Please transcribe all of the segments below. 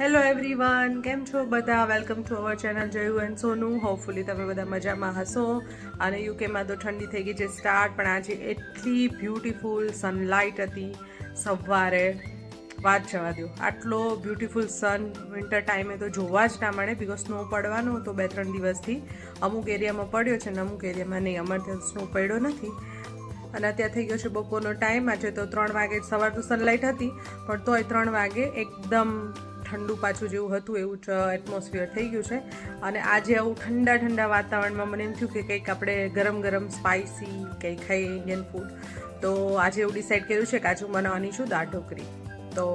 Hello everyone કેમ છો બધા? Welcome to our channel Jayu and Sonu hopefully તમે બધા મજામાં હશો. અને યુકેમાં તો ઠંડી થઈ ગઈ છે સ્ટાર્ટ પણ આજે એટલી બ્યુટીફુલ સનલાઇટ હતી. સવારે વાત જવા દો આટલો બ્યુટીફુલ સન વિન્ટર ટાઈમે તો જોવા જ ના મળે બિકોઝ સ્નો પડવાનો હતો બે ત્રણ દિવસથી. અમુક એરિયામાં પડ્યો છે ને અમુક એરિયામાં નહીં. અમારે ત્યાં સ્નો પડ્યો નથી. અને અત્યારે થઈ ગયો છે બપોરનો ટાઈમ આજે તો ત્રણ વાગે સવાર તો સનલાઇટ હતી. પણ તોય ત્રણ વાગે એકદમ ઠંડુ પાછું જેવું હતું, એવું જ એટમોસ્ફિયર થઈ ગયું છે. અને આજે આવું ઠંડા ઠંડા વાતાવરણમાં મને એમ થયું કે કંઈક આપણે ગરમ ગરમ સ્પાઇસી કંઈક ખાઈએ ઇન્ડિયન ફૂડ તો આજે એવું ડિસાઇડ કર્યું છે કે આજે હું બનાવવાની છું દાળ ઢોકરી તો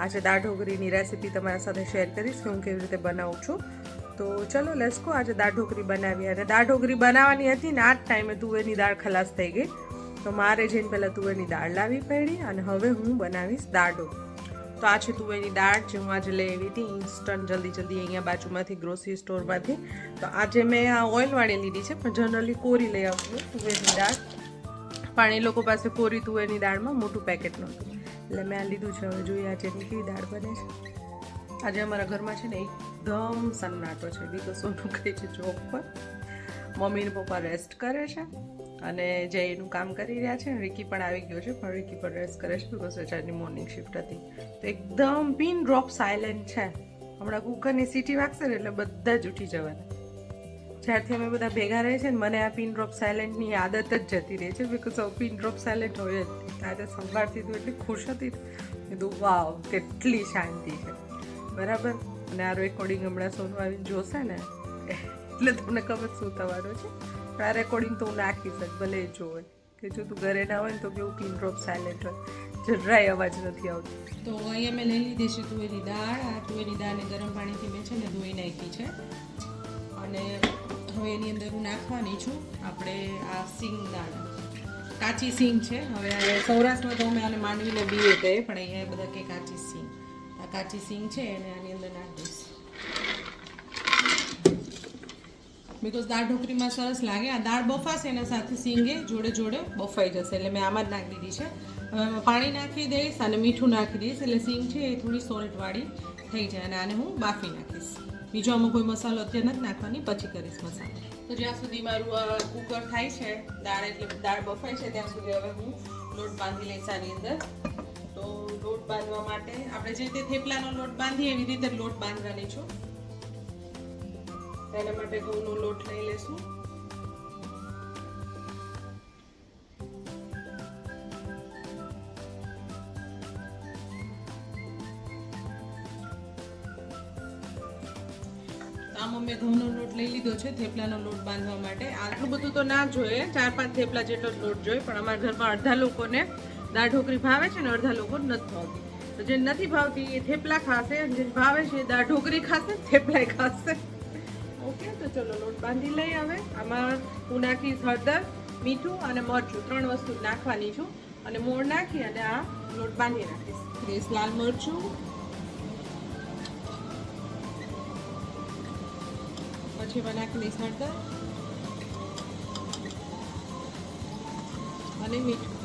આજે દાળ ઢોકળીની રેસીપી તમારા સાથે શેર કરીશ કે હું કેવી રીતે બનાવું છું. તો ચલો લસકો આજે દાળ ઢોકરી બનાવી. અને દાળ ઢોકરી બનાવવાની હતી ને, આ જ ટાઈમે તુવેરની દાળ ખલાસ થઈ ગઈ. તો મારે જઈને પહેલાં તુવેરની દાળ લાવી પડી અને હવે હું બનાવીશ દાળ ઢોકળી. તો આ છે તુવેરની દાળ જે હું આજે લઈ આવી હતી. ઇન્સ્ટન્ટ જલ્દી જલ્દી અહીંયા બાજુમાંથી ગ્રોસરી સ્ટોરમાંથી તો આજે મેં આ ઓઇલવાળી લીધી છે, પણ જનરલી કોરી લઈ આવું તુવેરની દાળ. પણ એ લોકો પાસે કોરી તુવેરની દાળમાં મોટું પેકેટ નહોતું. એટલે મેં આ લીધું છે, હવે જોઈએ આજે કેવી દાળ બને છે. આજે અમારા ઘરમાં છે ને એકદમ સન્નાટો છે. બીજું સોનું કહે છે જોબ પર. મમ્મી પપ્પા રેસ્ટ કરે છે. અને જે એનું કામ કરી રહ્યા છે ને રિકી પણ આવી ગયો છે, પણ રિકી પણ રેસ્ટ કરે છે બિકોઝ વેચારની મોર્નિંગ શિફ્ટ હતી. તો એકદમ પિન ડ્રોપ સાયલેન્ટ છે. હમણાં કુકરની સીટી વાગશે ને એટલે બધા જ ઉઠી જવાના. જ્યારથી અમે બધા ભેગા રહે છે ને, મને આ પિન ડ્રોપ સાયલેન્ટની આદત જ જતી રહે છે બિકોઝ પિન ડ્રોપ સાયલેન્ટ હોય જ નહીં. ત્યારે સવારથી તો એટલી ખુશ હતી કીધું, વાવ, કેટલી શાંતિ છે. બરાબર? અને આ રેકોર્ડિંગ હમણાં સોનું આવીને જોશે ને, એટલે તમને ખબર શું થવાનું છે? આ રેકોર્ડિંગ તો હું નાખીશ જ, ભલે જોવે કે જો તું ઘરે ના હોય ને તો કેવું પિન ડ્રોપ સાયલેન્ટ હોય. જરાય અવાજ નથી આવતો. તો અહીંયા મેં લઈ લીધી છે તુવેરી દાળ. આ તુવેરી દાળને ગરમ પાણીથી મેં છે ને ધોઈ નાખી છે. અને હવે એની અંદર હું નાખવાની છું. આપણે આ સિંગ દાળ. કાચી સિંગ છે. હવે સૌરાષ્ટ્રમાં તો અમે આને માંડવીને બીએ કહે પણ અહીંયા બધા કે કાચી સિંગ. આ કાચી સિંગ છે, એને આની અંદર નાખી દઈશ. બિકોઝ દાળ ઢોકળીમાં સરસ લાગે. આ દાળ બફાશે એના સાથે સિંગે, જોડે જોડે બફાઈ જશે. એટલે મેં આમાં જ નાખી દીધી છે. હવે પાણી નાખી દઈશ અને મીઠું નાખી દઈશ. એટલે સિંગ છે એ થોડી સોલ્ટવાળી થઈ જાય અને આને હું બાફી નાખીશ. બીજો આમાં કોઈ મસાલો અત્યારે નથી નાખવાની. પછી કરીશ મસાલો. તો જ્યાં સુધી મારું કુકર થાય છે, દાળ એટલે દાળ બફાય છે, ત્યાં સુધી હવે હું લોટ બાંધી લઈશ આની અંદર. તો લોટ બાંધવા માટે આપણે જે રીતે થેપલાનો લોટ બાંધીએ એવી રીતે લોટ બાંધવાની છું. તેના માટે ઘઉંનો લોટ લઈ લેશું. આમ મેં ઘઉંનો લોટ લઈ લીધો છે, થેપલાનો લોટ બાંધવા માટે. આટલું બધું તો ના જોઈએ, ચાર પાંચ થેપલા જેટલો લોટ જોઈએ, પણ અમારા ઘરમાં અડધા લોકોને દાળ ઢોકળી ભાવે છે ને અડધા લોકો નથી ભાવતી. તો જે નથી ભાવતી એ થેપલા ખાશે જે ભાવે છે દાળ ઢોકળી ખાશે, થેપલાય ખાશે. ઓકે તો ચલો લોટ બાંધી લઈ હવે આમાં હું નાખીશ હળદર, મીઠું અને મરચું, ત્રણ વસ્તુ નાખવાની છું. અને મોણ નાખી અને આ લોટ બાંધી નાખીશ દેશ લાલ મરચું. પછી એમાં નાખી દઈશ હળદર. અને મીઠું.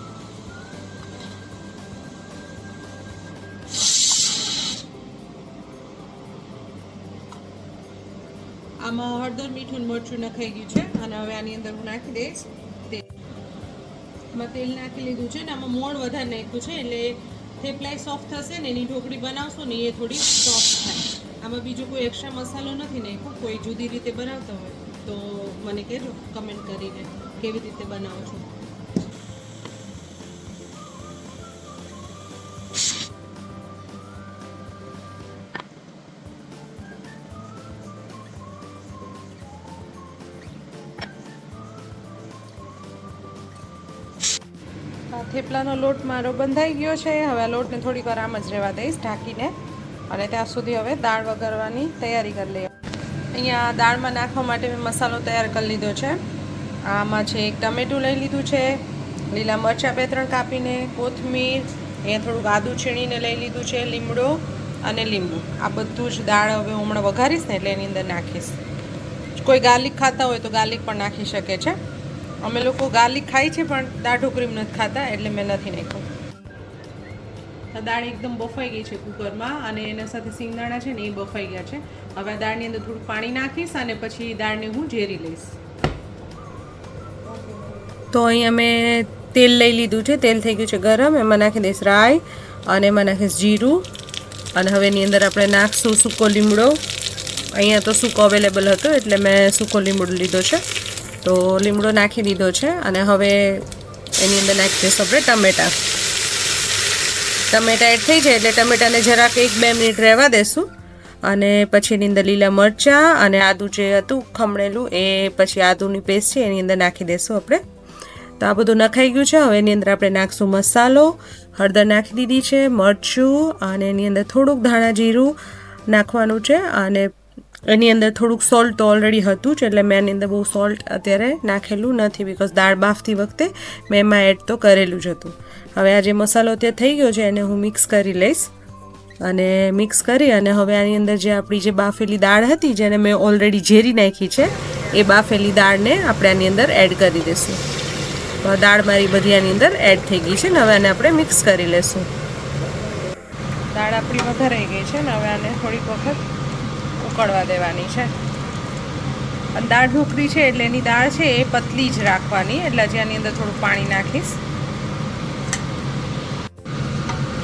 આમાં હળદર, મીઠું મરચું નખાઈ ગયું છે. અને હવે આની અંદર હું નાખી દઈશ તેલમાં તેલ નાખી લીધું છે ને આમાં મોણ વધારે નાખ્યું છે, એટલે થેપલાય સોફ્ટ થશે ને એની ઢોકળી બનાવશો ને એ થોડી સોફ્ટ થાય. આમાં બીજો કોઈ એક્સ્ટ્રા મસાલો નથી નાખ્યો, કોઈ જુદી રીતે બનાવતા હોય તો મને કહેજો કમેન્ટ કરીને કેવી રીતે બનાવો છો. થેપલાનો લોટ મારો બંધાઈ ગયો છે. હવે લોટને થોડીક વાર આમ જ રહેવા દઈશ ઢાંકીને. અને ત્યાં સુધી હવે દાળ વઘારવાની તૈયારી કરી લઈએ. અહીંયા દાળમાં નાખવા માટે મેં મસાલો તૈયાર કરી લીધો છે. આમાં છે એક ટમેટું લઈ લીધું છે. લીલા મરચાં બે ત્રણ કાપીને, કોથમીર, અહીંયા થોડુંક આદું છીણીને લઈ લીધું છે, લીમડો અને લીંબુ. આ બધું જ દાળ હવે હમણાં વઘારીશ ને એટલે એની અંદર નાખીશ. કોઈ ગાર્લિક ખાતા હોય તો ગાર્લિક પણ નાખી શકે છે. અમે લોકો ગાર્લિક ખાઈ છે પણ દાળ ઢોકળી નથી ખાતા એટલે મેં નથી નાખ્યું. દાળ એકદમ બફાઈ ગઈ છે કુકરમાં અને એના સાથે સિંગદાણા છે ને એ બફાઈ ગયા છે. હવે આ દાળની અંદર થોડું પાણી નાખીશ અને પછી દાળને હું ઝેરી લઈશ. તો અહીં અમે તેલ લઈ લીધું છે. તેલ થઈ ગયું છે ગરમ એમાં નાખી દઈશ રાઈ અને એમાં નાખીશ જીરું. અને હવે એની અંદર આપણે નાખશું સૂકો લીમડો. અહીંયા તો સૂકો અવેલેબલ હતો એટલે મેં સૂકો લીમડો લીધો છે. તો લીમડો નાખી દીધો છે અને હવે એની અંદર નાખી દઈશું આપણે ટમેટાં. ટમેટાં એડ થઈ જાય એટલે ટમેટાને જરાક એક બે મિનિટ રહેવા દેશું. અને પછી એની અંદર લીલા મરચાં અને આદું જે હતું ખમણેલું એ પછી આદુની પેસ્ટ છે એની અંદર નાખી દઈશું આપણે. તો આ બધું નખાઈ ગયું છે. હવે એની અંદર આપણે નાખશું મસાલો. હળદર નાખી દીધી છે, મરચું અને એની અંદર થોડુંક ધાણા જીરું નાખવાનું છે અને એની અંદર થોડુંક સોલ્ટ તો ઓલરેડી હતું જ, એટલે મેં એની અંદર બહુ સોલ્ટ અત્યારે નાખેલું નથી બિકોઝ દાળ બાફતી વખતે મેં એમાં એડ તો કરેલું જ હતું. હવે આ જે મસાલો અત્યારે થઈ ગયો છે, એને હું મિક્સ કરી લઈશ અને મિક્સ કરી અને હવે આની અંદર જે આપણી જે બાફેલી દાળ હતી, જેને મેં ઓલરેડી ઝેરી નાખી છે, એ બાફેલી દાળને આપણે આની અંદર એડ કરી દઈશું. દાળ મારી બધી આની અંદર એડ થઈ ગઈ છે ને હવે આને આપણે મિક્સ કરી લઈશું. દાળ આપણી વધારાઈ ગઈ છે ને હવે આને થોડીક વખત ઉકળવા દેવાની છે. અને દાળ ઢોકળી છે એટલે એની દાળ છે એ પતલી જ રાખવાની. એટલે જે આની અંદર થોડું પાણી નાખીશ.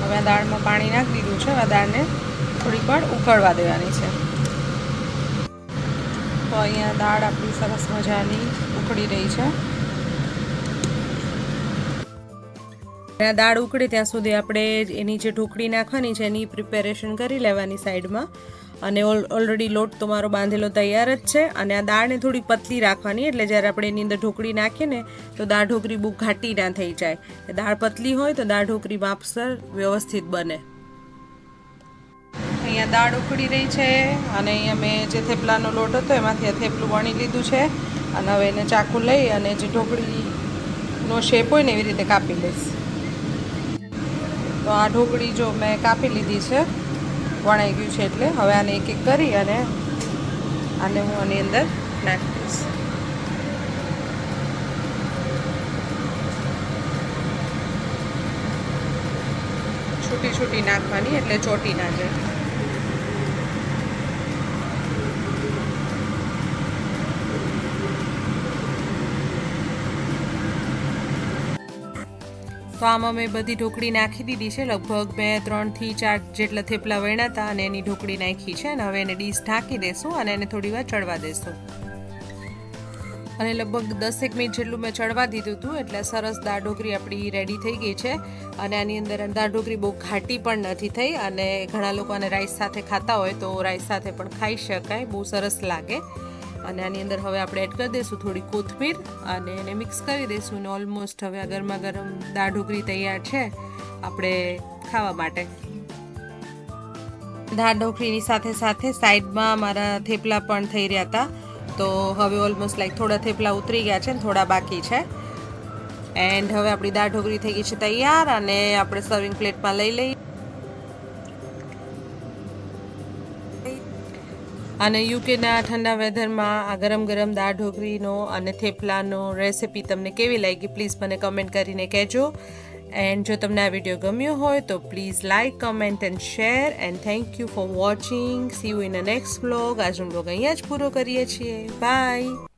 હવે આ દાળમાં પાણી નાખી દીધું છે. હવે દાળને થોડીક વાર ઉકળવા દેવાની છે. તો અહીંયા દાળ આપણી સરસ મજાની ઉકળી રહી છે. ત્યાં દાળ ઉકળે ત્યાં સુધી આપણે એની જે ઢોકળી નાખવાની છે એની પ્રિપેરેશન કરી લેવાની સાઈડમાં અને ઓલરેડી લોટ તો મારો બાંધેલો તૈયાર જ છે અને આ દાળને થોડી પતલી રાખવાની એટલે જ્યારે આપણે એની અંદર ઢોકળી નાખીએ ને તો દાળ ઢોકળી બહુ ઘાટી ના થઈ જાય. દાળ પતલી હોય તો દાળ ઢોકળી માપસર વ્યવસ્થિત બને. અહીંયા દાળ ઉકળી રહી છે અને અહીંયા મેં જે થેપલાનો લોટ હતો એમાંથી આ થેપલું વણી લીધું છે અને હવે એને ચાકુ લઈ અને જે ઢોકળીનો શેપ હોય ને એવી રીતે કાપી લઈશ. તો આ ઢોકળી જો મેં કાપી લીધી છે વણાઈ ગયું છે એટલે હવે આને એક એક કરી અને આને હું આની અંદર નાખી દઈશ. છૂટી છૂટી નાખવાની એટલે ચોટી ના જાય. તો આમાં મેં બધી ઢોકળી નાખી દીધી છે. લગભગ મેં ત્રણથી ચાર જેટલા થેપલા વણ્યા હતા અને એની ઢોકળી નાખી છે અને હવે એને ડીશ ઢાંકી દેશું અને એને થોડી વાર ચડવા દેશું. અને લગભગ દસેક મિનિટ જેટલું મેં ચડવા દીધું હતું, એટલે સરસ દાળ આપણી રેડી થઈ ગઈ છે. અને આની અંદર દાળ બહુ ઘાટી પણ નથી થઈ અને ઘણા લોકો આને રાઈસ સાથે ખાતા હોય તો રાઈસ સાથે પણ ખાઈ શકાય, બહુ સરસ લાગે. અને આની અંદર હવે આપણે એડ કરી દઈશું થોડી કોથમીર અને એને મિક્સ કરી દઈશું અને ઓલમોસ્ટ હવે આ ગરમા ગરમ દાળ ઢોકળી તૈયાર છે, આપણે ખાવા માટે. દાળ ઢોકળીની સાથે સાથે સાઈડમાં મારા થેપલા પણ થઈ રહ્યા હતા. તો હવે ઓલમોસ્ટ લાઈક થોડા થેપલા ઉતરી ગયા છે ને થોડા બાકી છે. એન્ડ હવે આપણી દાળ ઢોકળી થઈ ગઈ છે તૈયાર અને આપણે સર્વિંગ પ્લેટમાં લઈ લઈએ. અને યુકેના ઠંડા વેધરમાં આ ગરમ ગરમ દાળ ઢોકળીનો અને થેપલાનો રેસિપી તમને કેવી લાગી પ્લીઝ મને કમેન્ટ કરીને કહેજો. એન્ડ જો તમને આ વીડિયો ગમ્યો હોય તો please like comment and share and thank you for watching see you in a next blog આજનો બ્લોગ અહીંયા જ પૂરો કરીએ છીએ. બાય